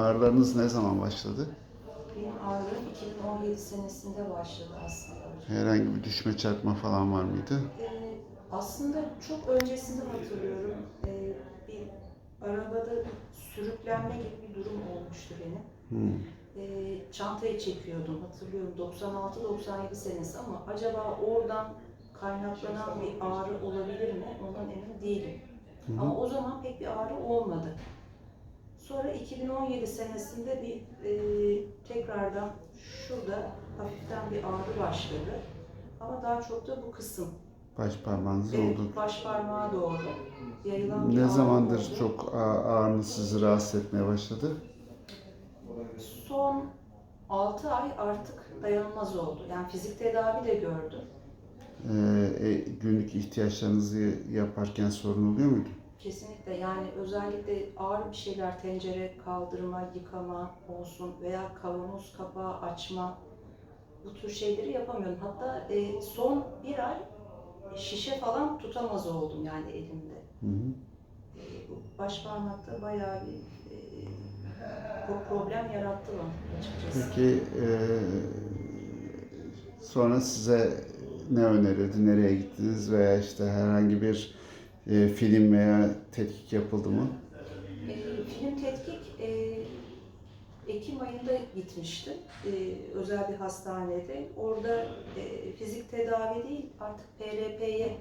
ağrılarınız ne zaman başladı? Benim ağrım 2017 senesinde başladı aslında. Herhangi bir düşme çarpma falan var mıydı? Ee, aslında çok öncesinde hatırlıyorum. Ee, bir arabada sürüklenme gibi bir durum olmuştu benim. Hmm. Ee, çantayı çekiyordum hatırlıyorum 96-97 senesi ama acaba oradan kaynaklanan bir ağrı olabilir mi ondan emin değilim. Hı hı. Ama o zaman pek bir ağrı olmadı. Sonra 2017 senesinde bir e, tekrardan şurada hafiften bir ağrı başladı. Ama daha çok da bu kısım. Baş parmağınız Evet, oldu. baş parmağa doğru yayılan Ne zamandır oldu. çok ağrınız sizi rahatsız etmeye başladı? Son 6 ay artık dayanılmaz oldu. Yani fizik tedavi de gördüm. Ee, e, günlük ihtiyaçlarınızı yaparken sorun oluyor muydu? Kesinlikle yani özellikle ağır bir şeyler tencere kaldırma, yıkama olsun veya kavanoz kapağı açma bu tür şeyleri yapamıyorum. Hatta e, son bir ay şişe falan tutamaz oldum yani elimde. Hı hı. E, baş parmakta bayağı bir e, bu problem yarattı bana açıkçası. Peki e, sonra size ne önerildi, nereye gittiniz veya işte herhangi bir e, film veya tetkik yapıldı mı? E, film tetkik e, Ekim ayında gitmiştim. E, özel bir hastanede. Orada e, fizik tedavi değil artık PRP'ye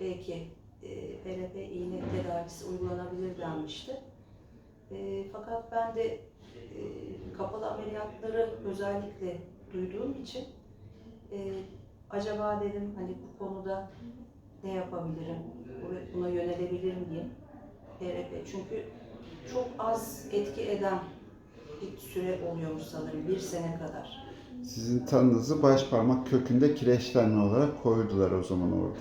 belki e, PRP iğne tedavisi uygulanabilir denmişti. E, fakat ben de e, kapalı ameliyatları özellikle duyduğum için e, acaba dedim hani bu konuda ne yapabilirim, buna yönelebilir miyim? PRP çünkü çok az etki eden bir süre oluyormuş sanırım, bir sene kadar. Sizin tanınızı baş parmak kökünde kireçlenme olarak koydular o zaman orada.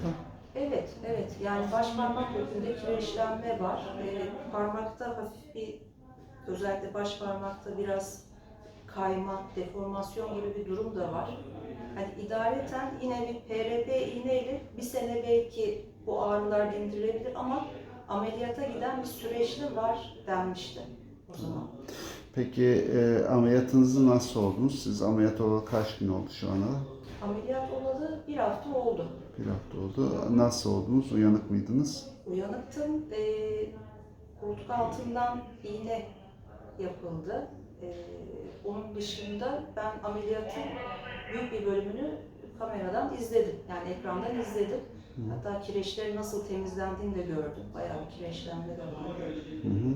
Evet, evet. Yani baş parmak kökünde kireçlenme var. Ee, parmakta hafif bir, özellikle baş parmakta biraz kayma, deformasyon gibi bir durum da var. Hani idareten yine bir PRP iğneyle bir sene belki bu ağrılar dindirilebilir ama ameliyata giden bir süreçte var denmişti o zaman. Peki e, ameliyatınızı nasıl oldunuz? Siz ameliyat olalı kaç gün oldu şu ana? Ameliyat olalı bir hafta oldu. Bir hafta oldu. Nasıl oldunuz? Uyanık mıydınız? Uyanıktım. Ee, koltuk altından iğne yapıldı. Ee, onun dışında ben ameliyatın büyük bir bölümünü kameradan izledim. Yani ekrandan izledim. Hatta kireçlerin nasıl temizlendiğini de gördüm. Bayağı bir kireçlenme de vardı. Hı hı.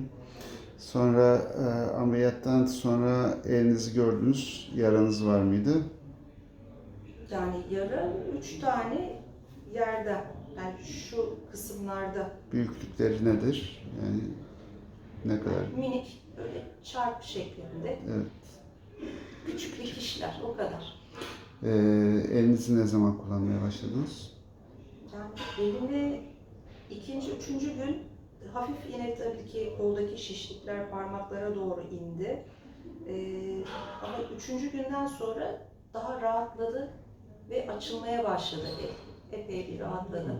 Sonra e, ameliyattan sonra elinizi gördünüz. Yaranız var mıydı? Yani yara üç tane yerde, yani şu kısımlarda Büyüklükleri nedir? Yani ne kadar? minik böyle çarp şeklinde Evet. küçük dikişler o kadar. E, elinizi ne zaman kullanmaya başladınız? Yani elime ikinci, üçüncü gün hafif yine tabii ki koldaki şişlikler parmaklara doğru indi. Ee, ama üçüncü günden sonra daha rahatladı ve açılmaya başladı el. Epey bir rahatladı.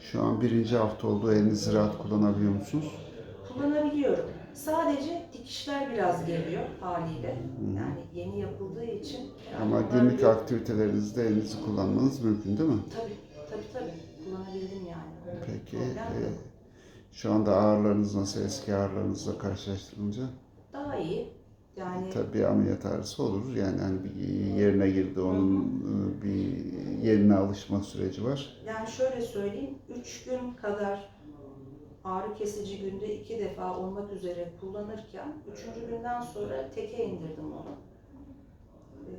Şu an birinci hafta oldu. Elinizi rahat kullanabiliyor musunuz? Kullanabiliyorum. Sadece dikişler biraz geliyor haliyle. Yani yeni yapıldığı için. Ama günlük bir- aktivitelerinizde elinizi kullanmanız mümkün değil mi? Tabii, tabii tabii. Kullanabildim yani. Peki e, şu anda ağrılarınız nasıl eski ağrılarınızla karşılaştırınca? Daha iyi. Yani Tabii bir ameliyat ağrısı olur. Yani hani bir yerine girdi, onun e, bir yerine alışma süreci var. Yani şöyle söyleyeyim, 3 gün kadar ağrı kesici günde iki defa olmak üzere kullanırken üçüncü günden sonra teke indirdim onu. Ee,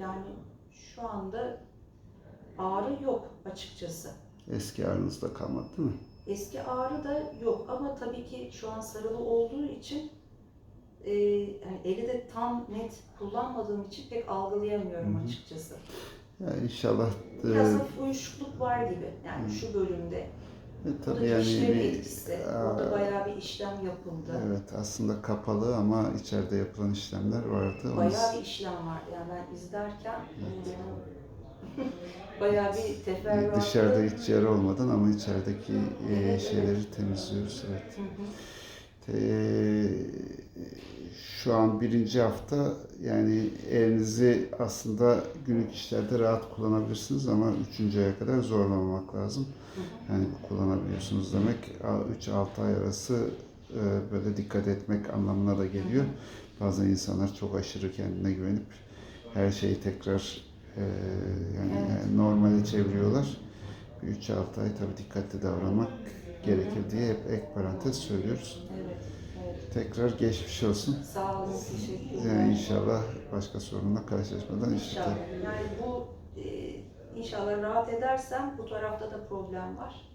yani şu anda ağrı yok açıkçası. Eski ağrınız da kalmadı değil mi? Eski ağrı da yok ama tabii ki şu an sarılı olduğu için e, yani eli de tam net kullanmadığım için pek algılayamıyorum Hı hı. açıkçası. Ya inşallah e, Biraz hafif uyuşukluk var gibi yani şu bölümde. E, tabii yani bir etkisi. Orada Aa, bayağı bir işlem yapıldı. evet aslında kapalı ama içeride yapılan işlemler vardı. Onu- Bayağı bir işlem vardı. Yani ben izlerken eee, bayağı bir teferruatlı. Dışarıda hiç yara olmadan ama içerideki e, Evet, şeyleri temizliyoruz. Evet. Hı hı. Ee, şu an birinci hafta yani elinizi aslında günlük işlerde rahat kullanabilirsiniz ama üçüncü aya kadar zorlamamak lazım. Yani kullanabiliyorsunuz demek 3-6 ay arası e, böyle dikkat etmek anlamına da geliyor. Bazı insanlar çok aşırı kendine güvenip her şeyi tekrar e, yani Evet. normale çeviriyorlar. Bir 3-6 ay tabii dikkatli davranmak gerekir diye hep ek parantez söylüyoruz. Evet, evet. Tekrar geçmiş olsun. Sağ olun, teşekkürler. Yani inşallah başka sorunla karşılaşmadan işte. İnşallah. Yani bu e, inşallah rahat edersem bu tarafta da problem var.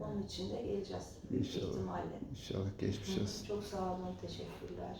Onun için de geleceğiz İnşallah. ihtimalle. İnşallah geçmiş olsun. Çok sağ olun, teşekkürler.